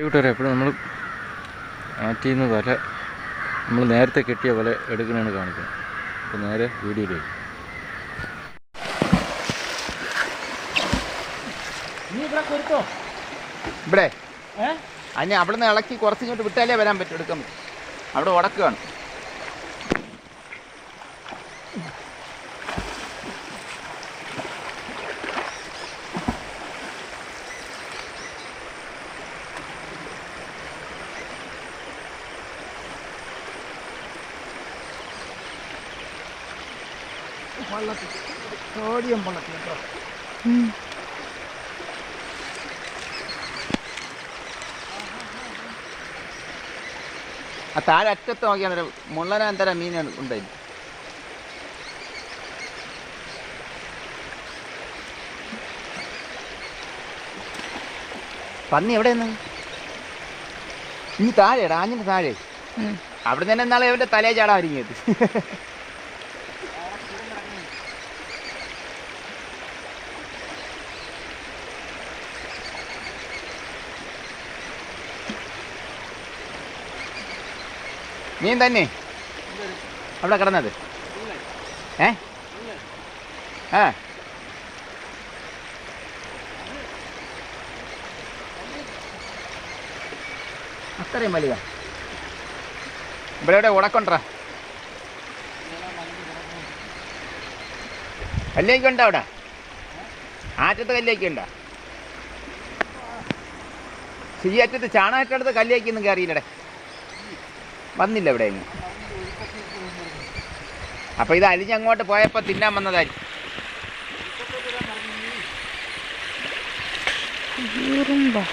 കൂട്ടുകാരെ എപ്പോഴും നമ്മൾ ആറ്റിൽ നിന്ന് വല നമ്മൾ നേരത്തെ കെട്ടിയ വല എടുക്കണതാണ് കാണിക്കുന്നത് അപ്പോൾ നേരെ വീഡിയോയിലേക്ക്. നീ ഇവിടെ അതിനെ അവിടെ നിന്ന് ഇളക്കി കുറച്ചിങ്ങോട്ട് വിട്ടാലേ വരാൻ പറ്റും എടുക്കാൻ പറ്റും. അവിടെ ഉടക്കുകയാണ് വള്ളത്തിൽ സോഡിയം വള്ളത്തിൽ കേട്ടോ. ആ താഴെ അറ്റത്ത് നോക്കിയാൽ അന്നേരം മുള്ളനാൻ എന്തര മീനാണ് ഉണ്ടായി പന്നി എവിടെ നിന്ന് ഇനി താഴെടാ ആഞ്ഞിന്റെ താഴെ. അവിടെ തന്നെ എന്നാളെ അവന്റെ തലേ ചാടാ ഒരുങ്ങിയത്. മീൻ തന്നെ. അവിടെ കിടന്നത്. ഏ? ആ. അത്രയും വലിയ ഇവിടെ ഉടക്കൊണ്ട കല്ലേക്ക് ഉണ്ടോ അവിടെ? ആറ്റത്ത് കല്ലേക്ക് ഉണ്ടോ? ഈ അറ്റത്ത് ചാണകറ്റടുത്ത് കല്ലേക്കൊന്നും കയറിയില്ലടെ. വന്നില്ല ഇവിടെ എങ്ങും അപ്പൊ ഇത് അലിഞ്ഞങ്ങോട്ട് പോയപ്പോ തിന്നാൻ വന്നതായിരിക്കും. ഉടക്ക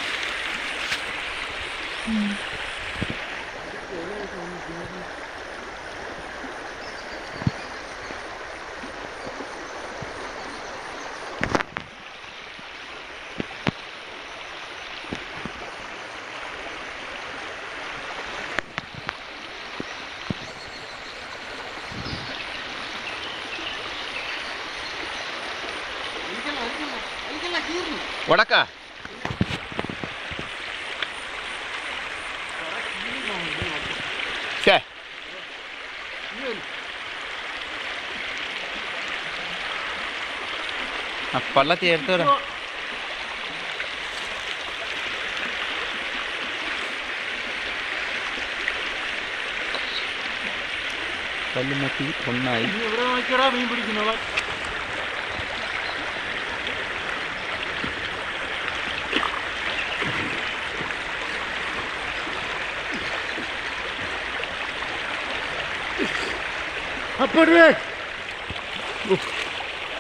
ഛേ. ആ പള്ളത്തി എടുത്തു വിടാം. കല്ലുമത്തി ഒന്നായി. ഇവിടെ നോക്കിയടാ മീൻ പിടിക്കുന്നവ അപ്പോഴേ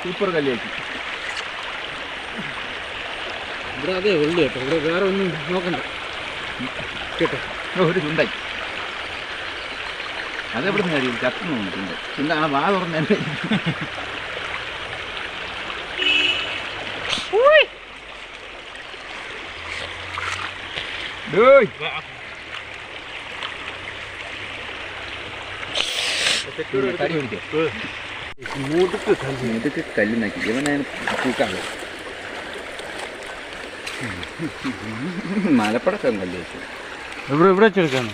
സൂപ്പർ കല്ലേക്ക് ഇവിടെ അതേ ഉള്ളു കേട്ടോ. ഇവിടെ വേറെ ഒന്നും നോക്കണ്ട. കേട്ടോ? ഒരു ചുണ്ടായി അതെവിടെ നിന്ന് കഴിയും ചത്തു നോക്കുന്നുണ്ട് ചുണ്ടാണ് വാ തുറന്നെ മൂടുക്ക് കല്ല് ഇതൊക്കെ കല്ല് നാക്കി ഇവനെ തൂക്കാണ് മലപ്പടക്കം കല്ല് വെച്ചു ഇവിടെ ഇവിടെ വെച്ചെടുക്കാണ്?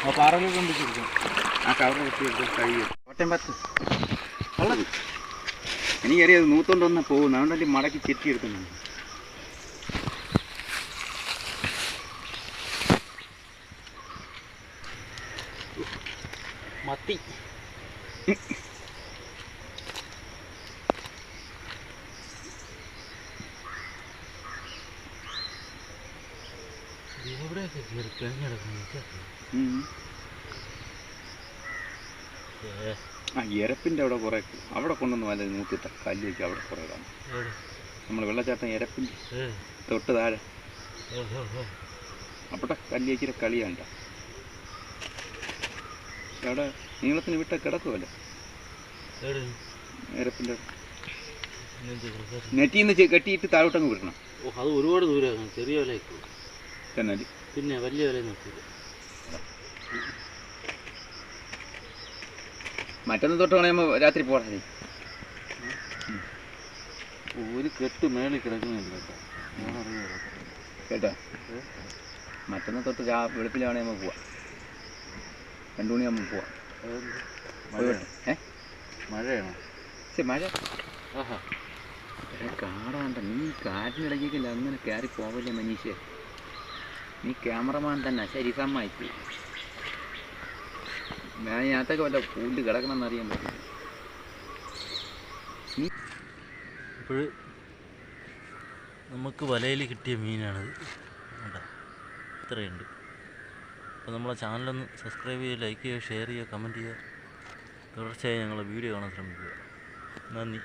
ആ പാറകൾ കൊണ്ടിരിക്കും ആ കവർ കുത്തിയെടുത്ത് കഴിയും കോട്ടയം പത്ത്. എനിക്കറിയാം നൂത്തോണ്ട് വന്നാൽ പോകുന്നു. അതുകൊണ്ടല്ലേ മടക്കി ചെത്തിയെടുക്കുന്നുണ്ട് മത്തി. എവിടെയൊക്കെ കയറി കഴിഞ്ഞിടക്കുന്നു ഉം. ആ എരപ്പിന്റെ അവിടെ കുറേ അവിടെ കൊണ്ടുവന്ന് വല്ല നൂത്തിട്ട കല്ല് അവിടെ കുറേ കാണും നമ്മൾ വെള്ളച്ചാട്ടം എരപ്പിന്റെ തൊട്ട് താഴെ. അവിടെ കല്ല് വെച്ചിട്ട് കളിയാണ്ട അവിടെ നീളത്തിന് വിട്ട കിടക്കുമല്ലോ എരപ്പിന്റെ നെറ്റിൽ നിന്ന് കെട്ടിയിട്ട് താഴോട്ടങ്ങ് വിടണം. ഓ അത് ഒരുപാട് ദൂരമാണ് ചെറിയ വിലയൊക്കെ തന്നെ പിന്നെ വലിയ വില നിർത്തില്ല മറ്റൊന്ന് തൊട്ട് കളയുമ്പോൾ രാത്രി പോകണേ ഒരു കെട്ട് മേളിൽ കിടക്കുന്നില്ല കേട്ടോ. മറ്റന്നാൾ തൊട്ട് വെളുപ്പിലാണെങ്കിൽ നമുക്ക് പോവാം. രണ്ടു മണിയാകുമ്പോൾ പോവാം. ഏ? മഴയാണോ? ശരി മഴ. ആഹാ. കാടാണ്ട നീ കാറ്റിനിടയ്ക്കല്ല അങ്ങനെ കയറി പോവല്ലേ മനീഷേ. നീ ക്യാമറമാൻ തന്നെ ശരീരമായി ഞാൻ ഇതിനകത്തൊക്കെ വല്ല പൂണ്ട് കിടക്കണമെന്ന് അറിയാൻ പറ്റും ഇപ്പോൾ നമുക്ക് വലയിൽ കിട്ടിയ മീനാണിത്. ഇത്രയുണ്ട്. അപ്പോൾ നമ്മളെ ചാനലൊന്ന് സബ്സ്ക്രൈബ് ചെയ്യുക ലൈക്ക് ചെയ്യുക ഷെയർ ചെയ്യുക കമന്റ് ചെയ്യുക. തുടർച്ചയായി ഞങ്ങളെ വീഡിയോ കാണാൻ ശ്രമിക്കുക. നന്ദി.